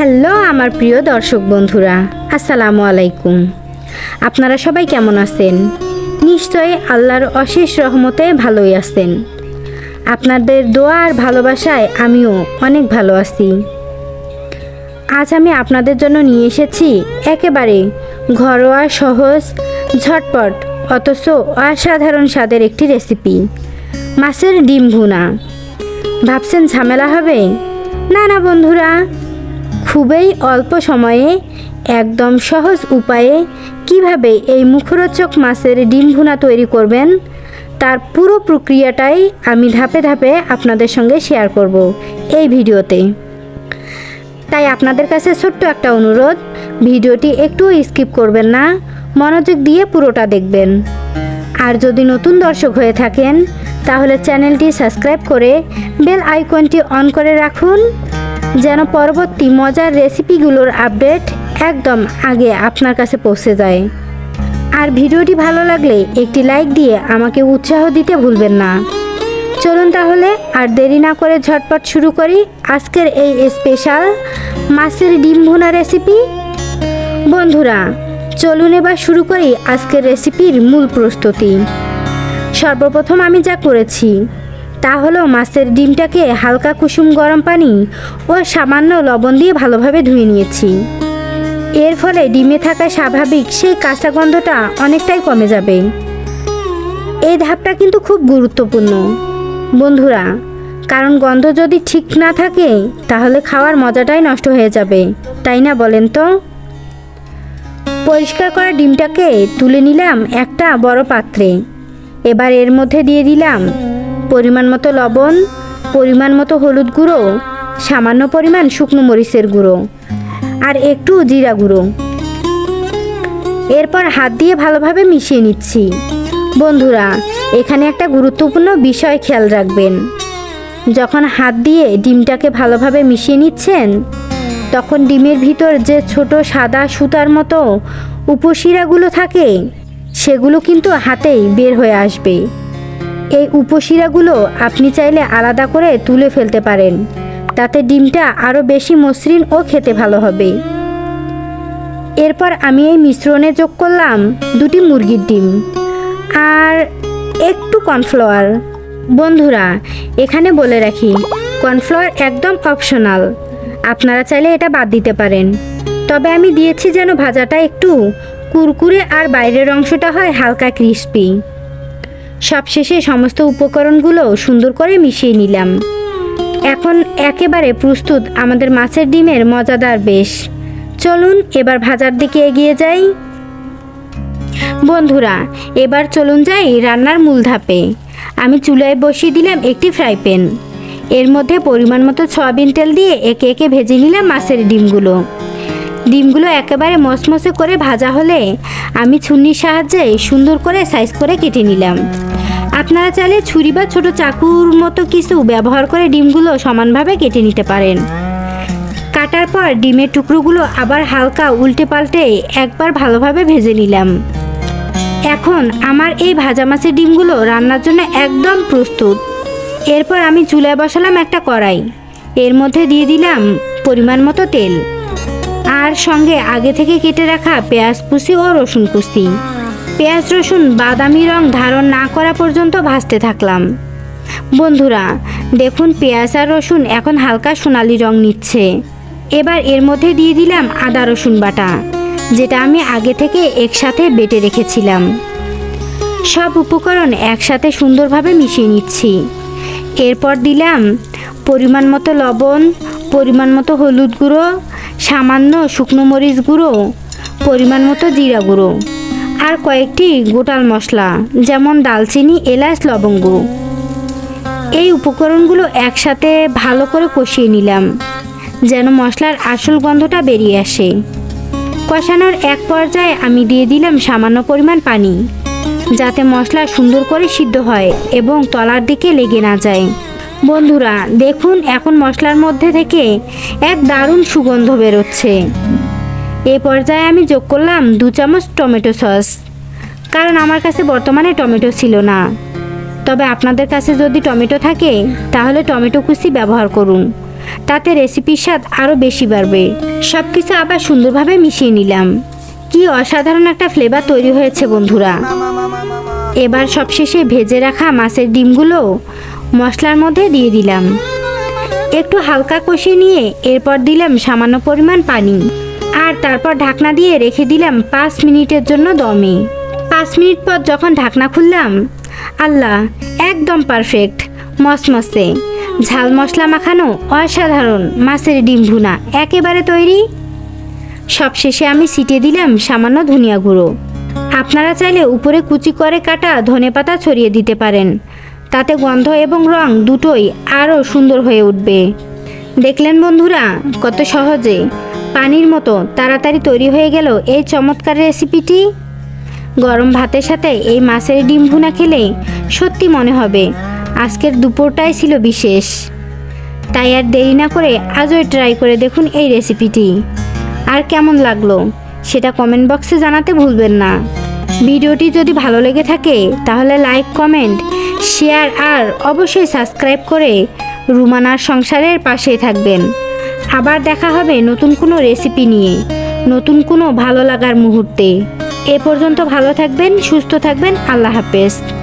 Hello, আমার প্রিয় দর্শক বন্ধুরা, আসসালামু আলাইকুম। আপনারা সবাই কেমন আছেন? নিশ্চয়ই আল্লাহর অশেষ রহমতে ভালোই আছেন। আপনাদের দোয়া আর ভালোবাসায় আমিও অনেক ভালো আছি। আজ আমি আপনাদের জন্য নিয়ে এসেছি একেবারে ঘরোয়া, সহজ, ঝটপট, অথচ অসাধারণ স্বাদের একটি রেসিপি, মাছের ডিম ভুনা। ভাবছেন ঝামেলা হবে? না না বন্ধুরা খুবই অল্প সময়ে একদম সহজ উপায়ে কীভাবে এই মুখরোচক মাছের ডিম ভুনা তৈরি করবেন, তার পুরো প্রক্রিয়াটাই আমি ধাপে ধাপে আপনাদের সঙ্গে শেয়ার করব এই ভিডিওতে। তাই আপনাদের কাছে ছোট্ট একটা অনুরোধ, ভিডিওটি একটুও স্কিপ করবেন না, মনোযোগ দিয়ে পুরোটা দেখবেন। আর যদি নতুন দর্শক হয়ে থাকেন, তাহলে চ্যানেলটি সাবস্ক্রাইব করে বেল আইকনটি অন করে রাখুন। যেন পরবর্তী মজার রেসিপিগুলোর আপডেট একদম আগে আপনার কাছে পৌঁছে যায়। আর ভিডিওটি ভালো লাগলে একটি লাইক দিয়ে আমাকে উৎসাহ দিতে ভুলবেন না। চলুন তাহলে আর দেরি না করে ঝটপট শুরু করি আজকের এই স্পেশাল মাছের ডিম ভুনা রেসিপি বন্ধুরা, চলুন এবার শুরু করি আজকের রেসিপির মূল প্রস্তুতি। সর্বপ্রথম আমি যা করেছি তা হলো মাছের ডিমটাকে হালকা কুসুম গরম পানি ও সামান্য লবণ দিয়ে ভালোভাবে ধুয়ে নিয়েছি। এর ফলে ডিমে থাকা স্বাভাবিক সেই কাঁচা গন্ধটা অনেকটাই কমে যাবে। এই ধাপটা কিন্তু খুব গুরুত্বপূর্ণ। বন্ধুরা, কারণ গন্ধ যদি ঠিক না থাকে, তাহলে খাওয়ার মজাটাই নষ্ট হয়ে যাবে, তাই না বলেন তো? পরিষ্কার করা ডিমটাকে তুলে নিলাম একটা বড় পাত্রে। এবার এর মধ্যে দিয়ে দিলাম পরিমাণ মতো লবণ, পরিমাণ মতো হলুদ গুঁড়ো, সামান্য পরিমাণ শুকনো মরিচের গুঁড়ো আর একটু জিরা গুঁড়ো। এরপর হাত দিয়ে ভালোভাবে মিশিয়ে নিচ্ছি। বন্ধুরা, এখানে একটা গুরুত্বপূর্ণ বিষয় খেয়াল রাখবেন। যখন হাত দিয়ে ডিমটাকে ভালোভাবে মিশিয়ে নিচ্ছেন, তখন ডিমের ভিতর যে ছোট সাদা সুতার মতো উপশিরাগুলো থাকে, সেগুলো কিন্তু হাতেই বের হয়ে আসবে। এই উপশিরাগুলো আপনি চাইলে আলাদা করে তুলে ফেলতে পারেন। তাতে ডিমটা আরও বেশি মসৃণ ও খেতে ভালো হবে। এরপর আমি এই মিশ্রণে যোগ করলাম দুটি মুরগির ডিম। আর একটু কর্নফ্লাওয়ার। বন্ধুরা, এখানে বলে রাখি, কর্নফ্লাওয়ার একদম অপশনাল। আপনারা চাইলে এটা বাদ দিতে পারেন। তবে আমি দিয়েছি যেন ভাজাটা একটু কুরকুরে আর বাইরের অংশটা হয় হালকা ক্রিস্পি। সবশেষে সমস্ত উপকরণগুলো সুন্দর করে মিশিয়ে নিলাম। এখন একেবারে প্রস্তুত আমাদের মাছের ডিমের মজাদার বেশ। চলুন এবার ভাজার দিকে এগিয়ে যাই। বন্ধুরা, এবার চলুন যাই রান্নার মূল ধাপে। আমি চুলায় বসিয়ে দিলাম একটি ফ্রাই প্যান। এর মধ্যে পরিমাণ মতো সয়াবিন তেল দিয়ে একে একে ভেজে নিলাম মাছের ডিমগুলো। ডিমগুলো একেবারে মসমসে করে ভাজা হলে আমি ছুন্নির সাহায্যে সুন্দর করে সাইজ করে কেটে নিলাম। আপনারা চাইলে ছুরি বা ছোট চাকুর মতো কিছু ব্যবহার করে ডিমগুলো সমানভাবে কেটে নিতে পারেন। কাটার পর ডিমের টুকরোগুলো আবার হালকা উল্টে পাল্টে একবার ভালোভাবে ভেজে নিলাম। এখন আমার এই ভাজা মাছের ডিমগুলো রান্নার জন্য একদম প্রস্তুত। এরপর আমি চুলায় বসালাম একটা কড়াই। এর মধ্যে দিয়ে দিলাম পরিমাণ মতো তেল। আর সঙ্গে আগে থেকে কেটে রাখা পেঁয়াজ কুচি ও রসুন কুচি। পেঁয়াজ, রসুন, বাদামি রং ধারণ না করা পর্যন্ত ভাজতে থাকলাম। বন্ধুরা, দেখুন পেঁয়াজ আর রসুন এখন হালকা সোনালি রং নিচ্ছে। এবার এর মধ্যে দিয়ে দিলাম আদা, রসুন বাটা, যেটা আমি আগে থেকে একসাথে বেটে রেখেছিলাম। সব উপকরণ একসাথে সুন্দরভাবে মিশিয়ে নিচ্ছি। এরপর দিলাম পরিমাণ মতো লবণ, পরিমাণ মতো হলুদ গুঁড়ো, সামান্য শুকনো মরিচ গুঁড়ো, পরিমাণ মতো জিরা গুঁড়ো। আর কয়েকটি গোটাল মশলা, যেমন দালচিনি, এলাচ, লবঙ্গ। এই উপকরণগুলো একসাথে ভালো করে কষিয়ে নিলাম, যেন মশলার আসল গন্ধটা বেরিয়ে আসে। কষানোর এক পর্যায়ে আমি দিয়ে দিলাম সামান্য পরিমাণ পানি, যাতে মশলা সুন্দর করে সিদ্ধ হয় এবং তলার দিকে লেগে না যায়। বন্ধুরা, দেখুন এখন মশলার মধ্যে থেকে এক দারুণ সুগন্ধ বেরোচ্ছে। এ পর্যায়ে আমি যোগ করলাম দু চামচ টমেটো সস। কারণ আমার কাছে বর্তমানে টমেটো ছিল না। তবে আপনাদের কাছে যদি টমেটো থাকে, তাহলে টমেটো কুচি ব্যবহার করুন। তাতে রেসিপির স্বাদ আরও বেশি বাড়বে। সব কিছু আবার সুন্দরভাবে মিশিয়ে নিলাম। কি অসাধারণ একটা ফ্লেভার তৈরি হয়েছে বন্ধুরা। এবার সবশেষে ভেজে রাখা মাছের ডিমগুলো মশলার মধ্যে দিয়ে দিলাম। একটু হালকা কষিয়ে নিয়ে এরপর দিলাম সামান্য পরিমাণ পানি। আর তারপর ঢাকনা দিয়ে রেখে দিলাম পাঁচ মিনিটের জন্য দমে। পাঁচ মিনিট পর যখন ঢাকনা খুললাম, আল্লাহ, একদম পারফেক্ট মসমসে ঝাল মশলা মাখানো অসাধারণ, মাছের ডিম ভুনা, একেবারে তৈরি। সবশেষে আমি ছিটিয়ে দিলাম সামান্য ধনিয়া গুঁড়ো। আপনারা চাইলে উপরে কুচি করে কাটা ধনেপাতা ছড়িয়ে দিতে পারেন। তাতে গন্ধ এবং রং দুটোই আরও সুন্দর হয়ে উঠবে। দেখলেন বন্ধুরা, কত সহজে। পানির মতো তাড়াতাড়ি তৈরি হয়ে গেল এই চমৎকার রেসিপিটি। গরম ভাতের সাথে এই মাছের ডিম ভুনা খেলে সত্যি মনে হবে, আজকের দুপুরটাই ছিল বিশেষ। তাই আর দেরি না করে আজই ট্রাই করে দেখুন এই রেসিপিটি। আর কেমন লাগল সেটা কমেন্ট বক্সে জানাতে ভুলবেন না। ভিডিওটি যদি ভালো লেগে থাকে তাহলে লাইক, কমেন্ট, শেয়ার আর অবশ্যই সাবস্ক্রাইব করে রুমানার সংসারের পাশেই থাকবেন। আবার দেখা হবে নতুন কোনো রেসিপি নিয়ে। নতুন কোনো ভালো লাগার মুহূর্তে। এ পর্যন্ত ভালো থাকবেন, সুস্থ থাকবেন, আল্লাহ হাফেজ।